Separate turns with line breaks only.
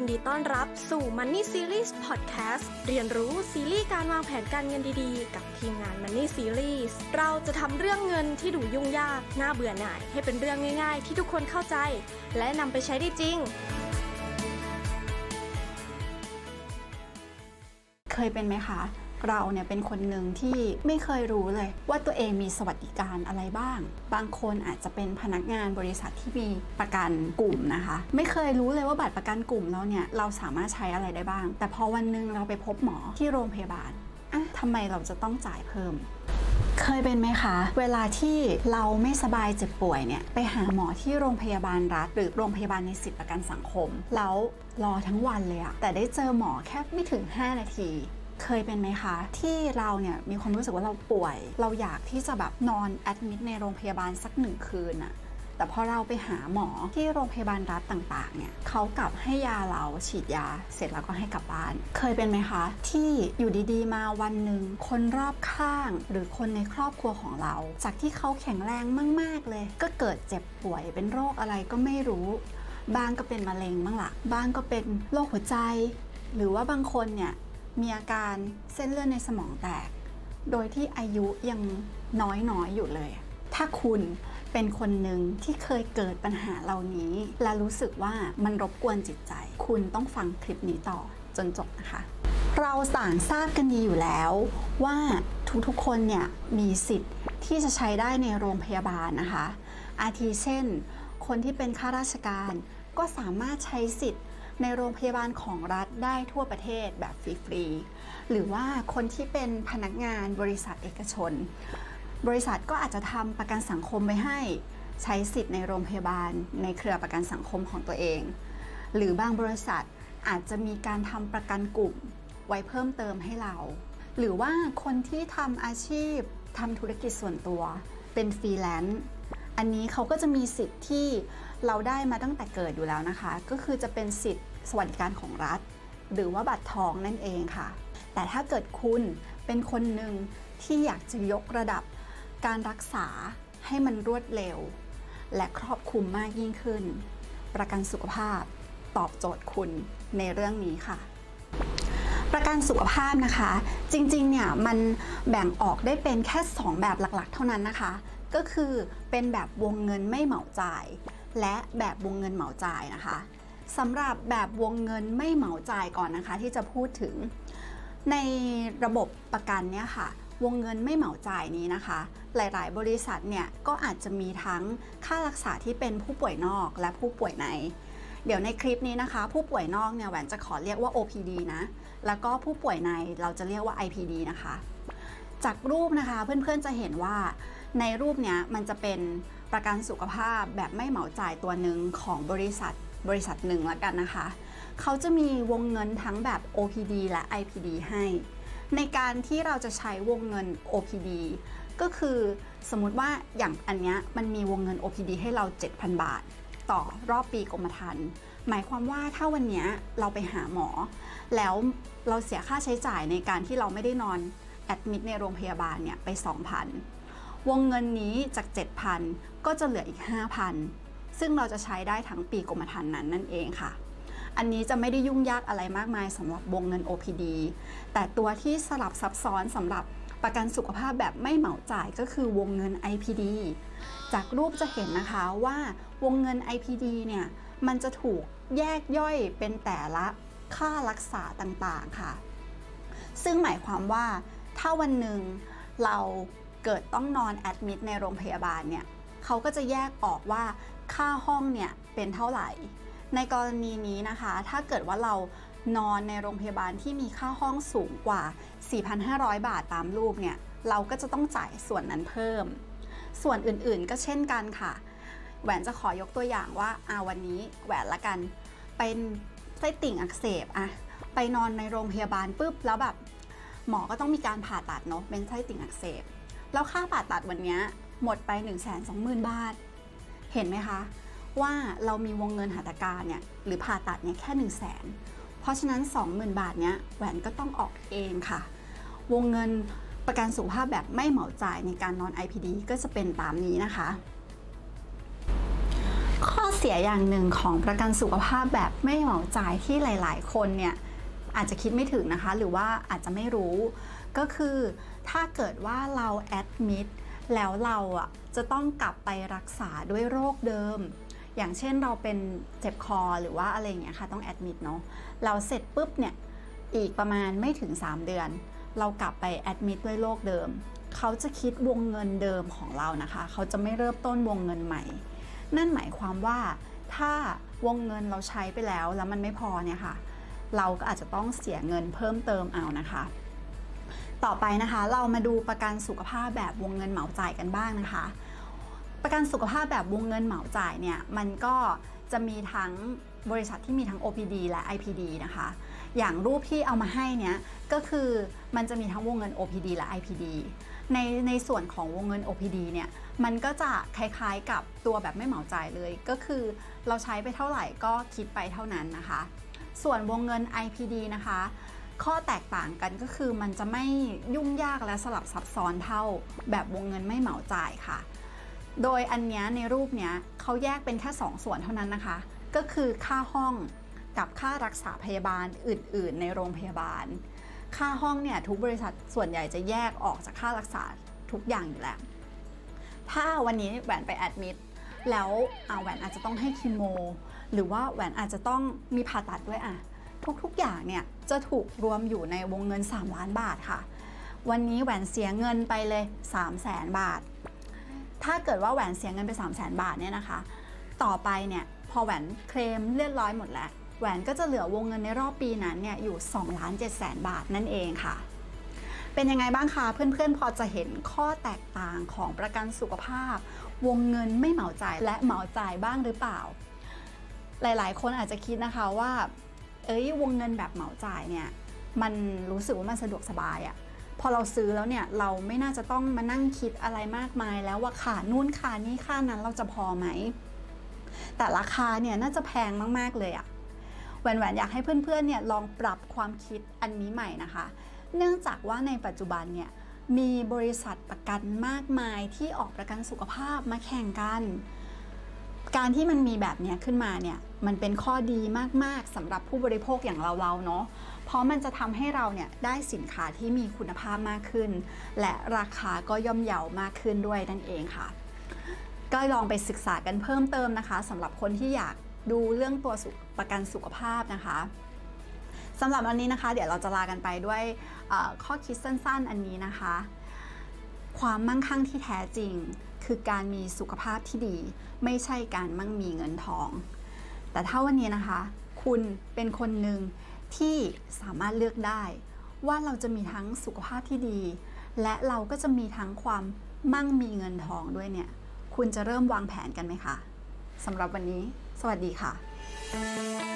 นดีต้อนรับสู่ Money Series Podcast เรียนรู้ซีรีส์การวางแผนการเงินดีๆ กับทีมงาน Money Series เราจะทำเรื่องเงินที่ดูยุ่งยาก น่าเบื่อหน่าย ให้เป็นเรื่องง่ายๆ ที่ทุกคนเข้าใจ และนำไปใช้ได้จริง
เคยเป็นไหมคะ เราเนี่ยเป็นคนหนึ่งที่ไม่เคยรู้เลย ว่าตัวเองมีสวัสดิการอะไรบ้าง บางคนอาจจะเป็นพนักงานบริษัทที่มีประกันกลุ่มนะคะ ไม่เคยรู้เลยว่าบัตรประกันกลุ่มเราเนี่ยเราสามารถใช้อะไรได้บ้าง แต่พอวันหนึ่งเราไปพบหมอที่โรงพยาบาลอะทำไมเราจะต้องจ่ายเพิ่มเคยเป็นไหมคะ เวลาที่เราไม่สบายเจ็บป่วยเนี่ยไปหาหมอที่โรงพยาบาลรัฐ หรือโรงพยาบาลในสิทธิประกันสังคม แล้วรอทั้งวันเลยอะแต่ได้เจอหมอแค่ไม่ถึง 5 นาที เคยเป็นไหมคะ ที่เราเนี่ยมีความรู้สึกว่าเราป่วย เราอยากที่จะแบบนอนแอดมิดในโรงพยาบาลสักหนึ่งคืนอะแต่พอเราไปหาหมอที่โรงพยาบาลรัฐต่างๆ เนี่ยเขากลับให้ยาเราฉีดยาเสร็จแล้วก็ให้กลับบ้าน เคยเป็นไหมคะ ที่อยู่ดีๆ มาวันหนึ่งคนรอบข้างหรือคนในครอบครัวของเรา จากที่เขาแข็งแรงมากๆเลย ก็เกิดเจ็บป่วยเป็นโรคอะไรก็ไม่รู้ บางก็เป็นมะเร็งบ้างละ่ะบางก็เป็นโรคหัวใจ หรือว่าบางคนเนี่ย มีอาการเส้นเลือดในสมองแตก โดยที่อายุยังน้อยๆออยู่เลย ถ้าคุณเป็นคนหนึ่งที่เคยเกิดปัญหาเหล่านี้ และรู้สึกว่ามันรบกวนจิตใจ คุณต้องฟังคลิปนี้ต่อจนจบนะคะ เราต่างทราบกันดีอยู่แล้วว่าทุกๆคนเนี่ยมีสิทธิ์ที่จะใช้ได้ในโรงพยาบาลนะคะ อาทิเช่น คนที่เป็นข้าราชการก็สามารถใช้สิทธิ์ ในโรงพยาบาลของรัฐได้ทั่วประเทศแบบฟรีๆหรือว่าคนที่เป็นพนักงานบริษัทเอกชน บริษัทก็อาจจะทำประกันสังคมไว้ให้ใช้สิทธิ์ในโรงพยาบาลในเครือประกันสังคมของตัวเอง หรือบางบริษัทอาจจะมีการทำประกันกลุ่มไว้เพิ่มเติมให้เรา หรือว่าคนที่ทำอาชีพทำธุรกิจส่วนตัว เป็นฟรีแลนซ์อันนี้เขาก็จะมีสิทธิ์ที่เราได้มาตั้งแต่เกิดอยู่แล้วนะคะ ก็คือจะเป็นสิทธิ์ สวัสดิการของรัฐ หรือว่าบัตรทองนั่นเองค่ะ แต่ถ้าเกิดคุณเป็นคนหนึ่งที่อยากจะยกระดับการรักษาให้มันรวดเร็ว และครอบคลุมมากยิ่งขึ้น ประกันสุขภาพตอบโจทย์คุณในเรื่องนี้ค่ะ ประกันสุขภาพนะคะ จริงๆเนี่ยมันแบ่งออกได้เป็นแค่ 2 แบบหลักๆ เท่านั้นนะคะ ก็คือเป็นแบบวงเงินไม่เหมาจ่าย และแบบวงเงินเหมาจ่ายนะคะ สำหรับแบบวงเงินไม่เหมาจ่ายก่อนนะคะที่จะพูดถึง ในระบบประกันเนี่ยค่ะ วงเงินไม่เหมาจ่ายนี้นะคะ หลาย ๆ บริษัทเนี่ยก็อาจจะมีทั้งค่ารักษาที่เป็นผู้ป่วยนอกและผู้ป่วยใน เดี๋ยวในคลิปนี้นะคะ ผู้ป่วยนอกเนี่ยแหวนจะขอเรียกว่า OPD นะแล้วก็ผู้ป่วยในเราจะเรียกว่า IPD นะคะ จากรูปนะคะเพื่อนๆจะเห็นว่าในรูปเนี้ยมันจะเป็นประกันสุขภาพแบบไม่เหมาจ่ายตัวหนึ่งของบริษัท บริษัทหนึ่งละกันนะคะ เขาจะมีวงเงินทั้งแบบ OPD และ IPD ให้ ในการที่เราจะใช้วงเงิน OPD ก็คือสมมติว่าอย่างอันเนี้ยมันมีวงเงิน OPD ให้เรา 7,000 บาท ต่อรอบปีกรมธรรม์หมายความว่าถ้าวันเนี้ยเราไปหาหมอ แล้วเราเสียค่าใช้จ่ายในการที่เราไม่ได้นอนแอดมิดในโรงพยาบาลเนี่ยไป 2,000 วงเงินนี้จาก 7,000 ก็จะเหลืออีก 5,000 ซึ่งเราจะใช้ได้ทั้งปีกรมธรรม์นั้นนั่นเองค่ะ อันนี้จะไม่ได้ยุ่งยากอะไรมากมายสำหรับวงเงิน OPD แต่ตัวที่สลับซับซ้อนสำหรับประกันสุขภาพแบบไม่เหมาจ่ายก็คือวงเงิน IPD จากรูปจะเห็นนะคะว่าวงเงิน IPD เนี่ยมันจะถูกแยกย่อยเป็นแต่ละค่ารักษาต่างๆค่ะ ซึ่งหมายความว่าถ้าวันหนึ่งเราเกิดต้องนอนแอดมิดในโรงพยาบาลเนี่ยเขาก็จะแยกออกว่า ค่าห้องเนี่ยเป็นเท่าไหร่ ในกรณีนี้นะคะ ถ้าเกิดว่าเรานอนในโรงพยาบาลที่มีค่าห้องสูงกว่า 4,500 บาทตามรูปเนี่ย เราก็จะต้องจ่ายส่วนนั้นเพิ่ม ส่วนอื่นๆก็เช่นกันค่ะ แหวนจะขอยกตัวอย่างว่าอาวันนี้แหวนละกัน เป็นไส้ติ่งอักเสบอะไปนอนในโรงพยาบาลปุ๊บแล้วแบบหมอก็ต้องมีการผ่าตัดเนาะเป็นไส้ติ่งอักเสบ แล้วค่าผ่าตัดวันเนี้ยหมดไป 1 2 0 0 0 0 บาท เห็นไหมคะว่าเรามีวงเงินหัตถการเนี่ยหรือผ่าตัดเนี่ยแค่1 0 0 0 0แสนเพราะฉะนั้น 20,000 บาทเนี้ยแหวนก็ต้องออกเองค่ะ วงเงินประกันสุขภาพแบบไม่เหมาจ่ายในการนอน IPD ก็จะเป็นตามนี้นะคะ ข้อเสียอย่างหนึ่งของประกันสุขภาพแบบไม่เหมาจ่ายที่หลาย ๆ คนเนี่ยอาจจะคิดไม่ถึงนะคะ หรือว่าอาจจะไม่รู้ ก็คือถ้าเกิดว่าเราแอดมิด แล้วเราอะจะต้องกลับไปรักษาด้วยโรคเดิม อย่างเช่นเราเป็นเจ็บคอหรือว่าอะไรอย่างเงี้ยค่ะต้องแอดมิดเนาะเราเสร็จปุ๊บเนี่ยอีกประมาณไม่ถึง 3 เดือน เรากลับไปแอดมิดด้วยโรคเดิม เขาจะคิดวงเงินเดิมของเรานะคะ เขาจะไม่เริ่มต้นวงเงินใหม่ นั่นหมายความว่าถ้าวงเงินเราใช้ไปแล้วแล้วมันไม่พอเนี่ยค่ะ เราก็อาจจะต้องเสียเงินเพิ่มเติมเอานะคะ ต่อไปนะคะ เรามาดูประกันสุขภาพแบบวงเงินเหมาจ่ายกันบ้างนะคะ ประกันสุขภาพแบบวงเงินเหมาจ่ายเนี่ยมันก็จะมีทั้งบริษัทที่มีทั้ง OPD และ IPD นะคะ อย่างรูปที่เอามาให้เนี่ยก็คือมันจะมีทั้งวงเงิน OPD และ IPD ในในส่วนของวงเงิน OPD เนี่ยมันก็จะคล้ายๆกับตัวแบบไม่เหมาจ่ายเลย ก็คือเราใช้ไปเท่าไหร่ก็คิดไปเท่านั้นนะคะ ส่วนวงเงิน IPD นะคะ ข้อแตกต่างกันก็คือมันจะไม่ยุ่งยากและสลับซับซ้อนเท่า แบบวงเงินไม่เหมาจ่ายค่ะ โดยอันเนี้ยในรูปเนี้ยเขาแยกเป็นแค่ 2 ส่วนเท่านั้นนะคะ ก็คือค่าห้องกับค่ารักษาพยาบาลอื่น ๆ ในโรงพยาบาล ค่าห้องเนี่ยทุกบริษัทส่วนใหญ่จะแยกออกจากค่ารักษาทุกอย่างอยู่แล้ว ถ้าวันนี้แหวนไปแอดมิดแล้วอ่าแหวนอาจจะต้องให้คีโม หรือว่าแหวนอาจจะต้องมีผ่าตัดด้วยอะ ทุกๆอย่างเนี่ยจะถูกรวมอยู่ในวงเงิน 3 ล้านบาทค่ะ วันนี้แหวนเสียเงินไปเลย 3 0 0แสนบาท ถ้าเกิดว่าแหวนเสียเงินไป 3 0 0แสนบาทเนี่ยนะคะ ต่อไปเนี่ยพอแหวนเคลมเรียบร้อยหมดแล้ว แหวนก็จะเหลือวงเงินในรอบปีนั้นเนี่ยอยู่2ล้าน7แสนบาทนั่นเองค่ะ เป็นยังไงบ้างคะเพื่อนๆ พอจะเห็นข้อแตกต่างของประกันสุขภาพ วงเงินไม่เหมาจ่ายและเหมาจ่ายบ้างหรือเปล่า หลายๆ คนอาจจะคิดนะคะว่า เอ้ยวงเงินแบบเหมาจ่ายเนี่ยมันรู้สึกว่ามันสะดวกสบายอะพอเราซื้อแล้วเนี่ยเราไม่น่าจะต้องมานั่งคิดอะไรมากมาย แล้วว่าค่านู่นค่านี่ค่านั้นเราจะพอไหม แต่ราคาเนี่ยน่าจะแพงมากๆเลยอะแหวนๆอยากให้เพื่อนๆเนี่ยลองปรับความคิดอันนี้ใหม่นะคะ เนื่องจากว่าในปัจจุบันเนี่ยมีบริษัทประกันมากมายที่ออกประกันสุขภาพมาแข่งกัน การที่มันมีแบบนี้ขึ้นมาเนี่ยมันเป็นข้อดีมากๆสำหรับผู้บริโภคอย่างเราๆเนาะเพราะมันจะทำให้เราเนี่ยได้สินค้าที่มีคุณภาพมากขึ้น และราคาก็ย่อมเยาวมากขึ้นด้วยนั่นเองค่ะ ก็ลองไปศึกษากันเพิ่มเติมนะคะสำหรับคนที่อยากดูเรื่องตัวประกันสุขภาพนะคะสำหรับวันนี้นะคะ เดี๋ยวเราจะลากันไปด้วยข้อคิดสั้น ๆ อันนี้นะคะ ความมั่งคั่งที่แท้จริง คือการมีสุขภาพที่ดี ไม่ใช่การมั่งมีเงินทอง แต่ถ้าวันนี้นะคะ คุณเป็นคนหนึ่งที่สามารถเลือกได้ ว่าเราจะมีทั้งสุขภาพที่ดี และเราก็จะมีทั้งความมั่งมีเงินทองด้วยเนี่ย คุณจะเริ่มวางแผนกันไหมคะสำหรับวันนี้ สวัสดีค่ะ